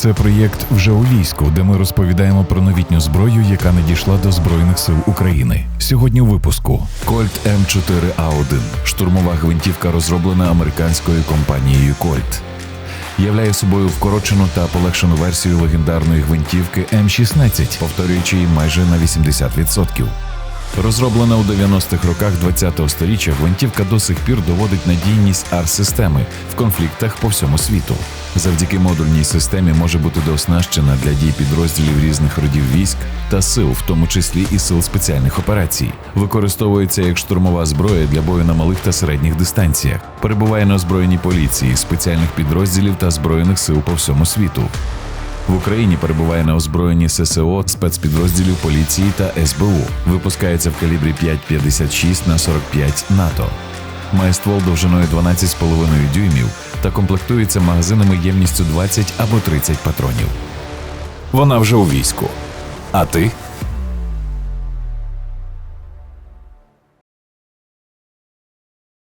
Це проєкт вже у війську, де ми розповідаємо про новітню зброю, яка надійшла до Збройних сил України. Сьогодні у випуску Кольт М4А1 штурмова гвинтівка, розроблена американською компанією Кольт. Являє собою вкорочену та полегшену версію легендарної гвинтівки М16, повторюючи її майже на 80%. Розроблена у 90-х роках ХХ століття, гвинтівка до сих пір доводить надійність ар-системи в конфліктах по всьому світу. Завдяки модульній системі може бути дооснащена для дій підрозділів різних родів військ та сил, в тому числі і сил спеціальних операцій. Використовується як штурмова зброя для бою на малих та середніх дистанціях. Перебуває на озброєній поліції, спеціальних підрозділів та збройних сил по всьому світу. В Україні перебуває на озброєнні ССО спецпідрозділів поліції та СБУ. Випускається в калібрі 5,56 на 45 НАТО. Має ствол довжиною 12,5 дюймів та комплектується магазинами ємністю 20 або 30 патронів. Вона вже у війську. А ти?